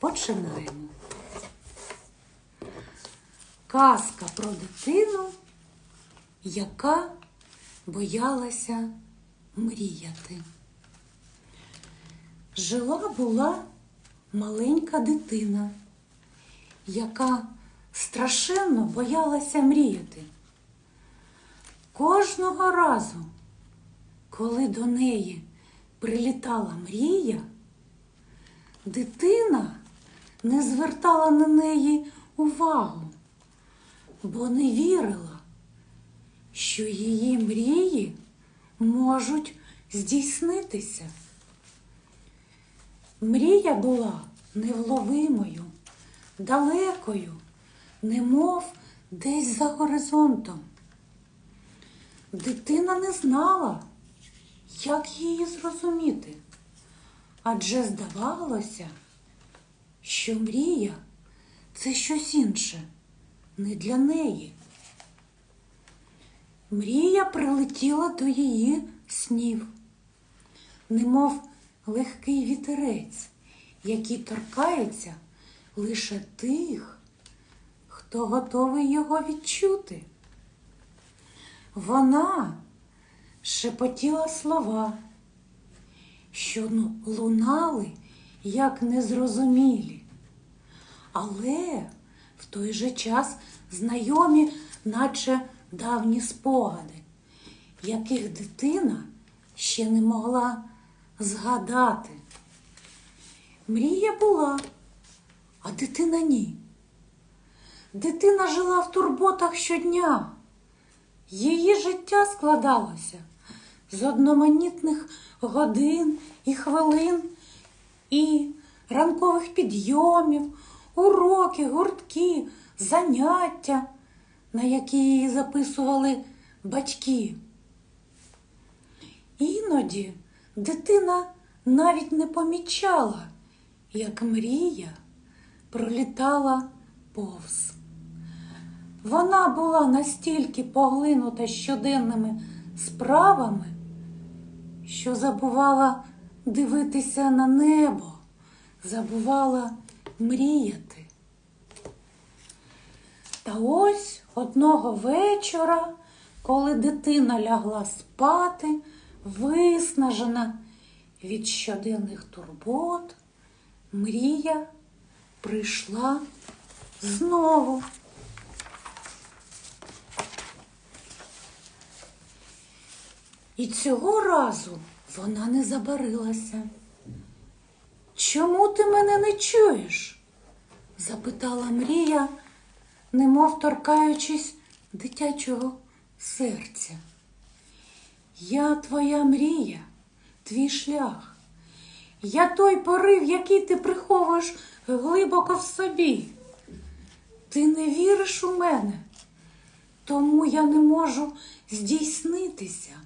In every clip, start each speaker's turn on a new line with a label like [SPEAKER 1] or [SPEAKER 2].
[SPEAKER 1] Починаємо. Казка про дитину, яка боялася мріяти. Жила була маленька дитина, яка страшенно боялася мріяти. Кожного разу, коли до неї прилітала мрія, дитина не звертала на неї увагу, бо не вірила, що її мрії можуть здійснитися. Мрія була невловимою, далекою, немов десь за горизонтом. Дитина не знала, як її зрозуміти, адже здавалося, що мрія це щось інше, не для неї. Мрія прилетіла до її снів, немов легкий вітерець, який торкається лише тих, хто готовий його відчути. Вона шепотіла слова, що ну, лунали як незрозумілі, але в той же час знайомі, наче давні спогади, яких дитина ще не могла згадати. Мрія була, а дитина ні. Дитина жила в турботах щодня. Її життя складалося з одноманітних годин і хвилин, і ранкових підйомів, уроки, гуртки, заняття, на які її записували батьки. Іноді дитина навіть не помічала, як мрія пролітала повз. Вона була настільки поглинута щоденними справами, що забувала дивитися на небо, забувала мріяти. Та ось одного вечора, коли дитина лягла спати, виснажена від щоденних турбот, мрія прийшла знову. І цього разу вона не забарилася. Чому ти мене не чуєш? запитала Мрія, немов торкаючись дитячого серця. Я твоя мрія, твій шлях. Я той порив, який ти приховуєш глибоко в собі. Ти не віриш у мене, тому я не можу здійснитися.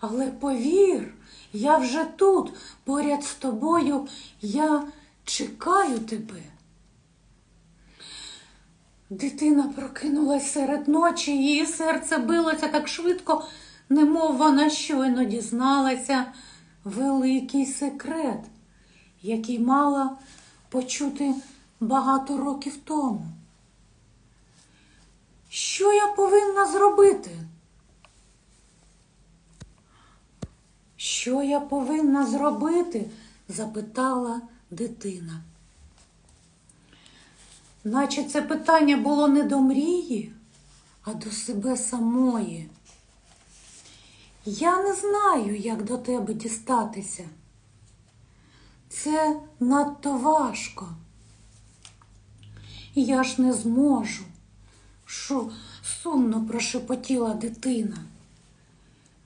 [SPEAKER 1] Але повір, я вже тут, поряд з тобою, я чекаю тебе. Дитина прокинулась серед ночі, її серце билося так швидко, немов вона щойно дізналася великий секрет, який мала почути багато років тому. Що я повинна зробити? Що я повинна зробити? запитала дитина. Наче це питання було не до мрії, а до себе самої. Я не знаю, як до тебе дістатися. Це надто важко. Я ж не зможу, що сумно прошепотіла дитина.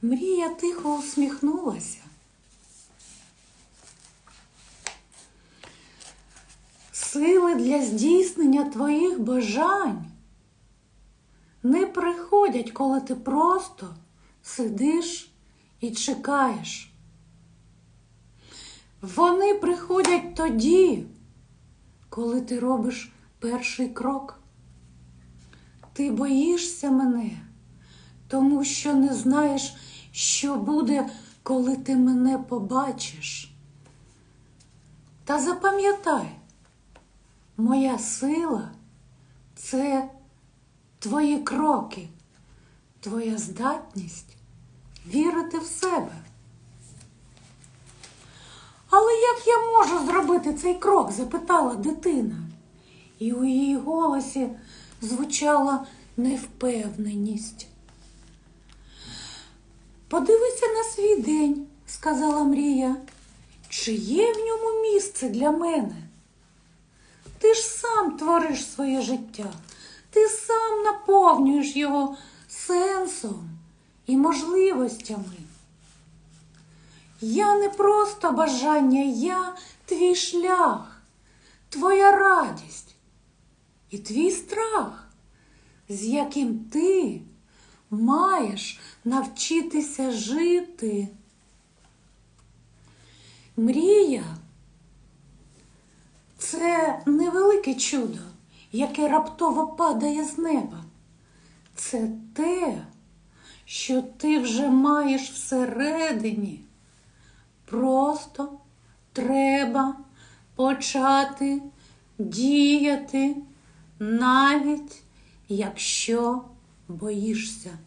[SPEAKER 1] Мрія тихо усміхнулася. Сили для здійснення твоїх бажань не приходять, коли ти просто сидиш і чекаєш. Вони приходять тоді, коли ти робиш перший крок. Ти боїшся мене, тому що не знаєш, що буде, коли ти мене побачиш. Та запам'ятай, Моя сила це твої кроки, твоя здатність вірити в себе. Але як я можу зробити цей крок? запитала дитина, і у її голосі звучала невпевненість. Подивися на свій день, сказала Мрія, чи є в ньому місце для мене? Ти ж сам твориш своє життя, ти сам наповнюєш його сенсом і можливостями. Я не просто бажання, я твій шлях, твоя радість і твій страх, з яким ти маєш навчитися жити. Мрія це невелике чудо, яке раптово падає з неба. Це те, що ти вже маєш всередині. Просто треба почати діяти, навіть якщо боїшся.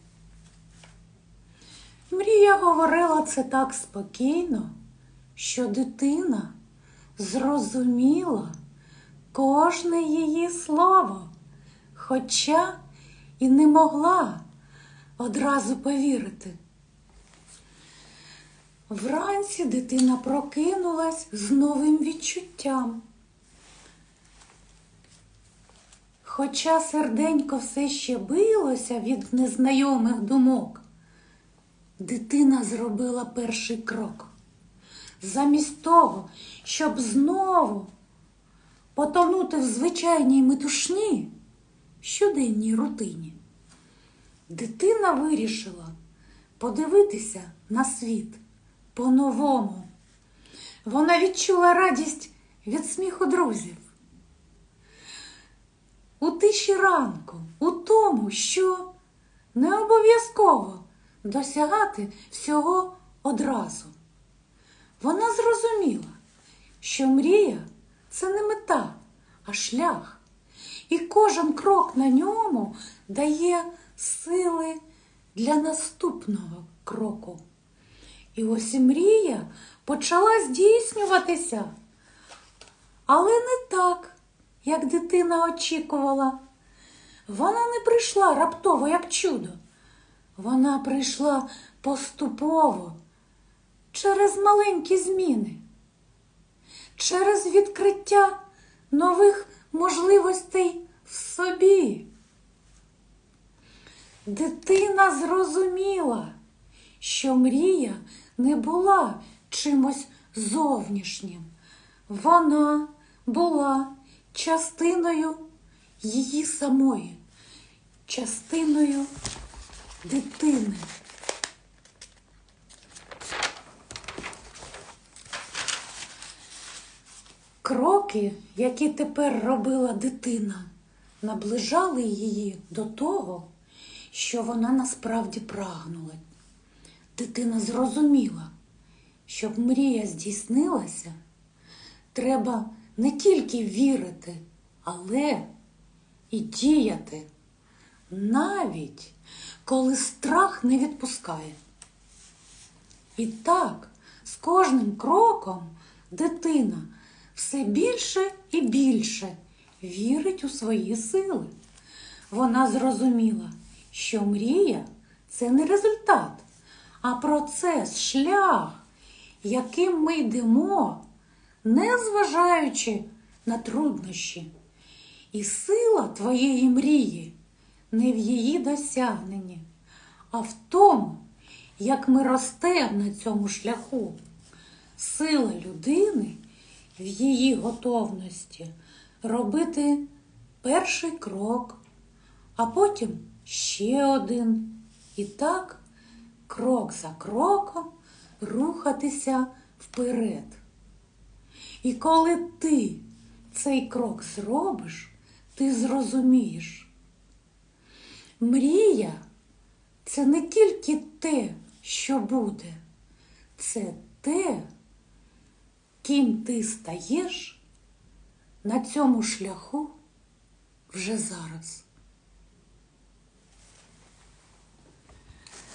[SPEAKER 1] Мрія говорила це так спокійно, що дитина зрозуміла кожне її слово, хоча і не могла одразу повірити. Вранці дитина прокинулась з новим відчуттям. Хоча серденько все ще билося від незнайомих думок, дитина зробила перший крок. Замість того, щоб знову потонути в звичайній метушні щоденній рутині, дитина вирішила подивитися на світ по-новому. Вона відчула радість від сміху друзів. У тиші ранку, у тому, що не обов'язково досягати всього одразу. Вона зрозуміла, що мрія це не мета, а шлях, і кожен крок на ньому дає сили для наступного кроку. І ось і мрія почала здійснюватися. Але не так, як дитина очікувала. Вона не прийшла раптово, як чудо. Вона прийшла поступово через маленькі зміни, через відкриття нових можливостей в собі. Дитина зрозуміла, що мрія не була чимось зовнішнім. Вона була частиною її самої, частиною дитини. Кроки, які тепер робила дитина, наближали її до того, що вона насправді прагнула. Дитина зрозуміла, щоб мрія здійснилася, треба не тільки вірити, але і діяти, навіть коли страх не відпускає. І так, з кожним кроком дитина все більше і більше вірить у свої сили. Вона зрозуміла, що мрія це не результат, а процес, шлях, яким ми йдемо, не зважаючи на труднощі. І сила твоєї мрії не в її досягненні, а в тому, як ми ростемо на цьому шляху. Сила людини в її готовності робити перший крок, а потім ще один. І так, крок за кроком рухатися вперед. І коли ти цей крок зробиш, ти зрозумієш. Мрія це не тільки те, що буде, це те, ким ти стаєш на цьому шляху вже зараз.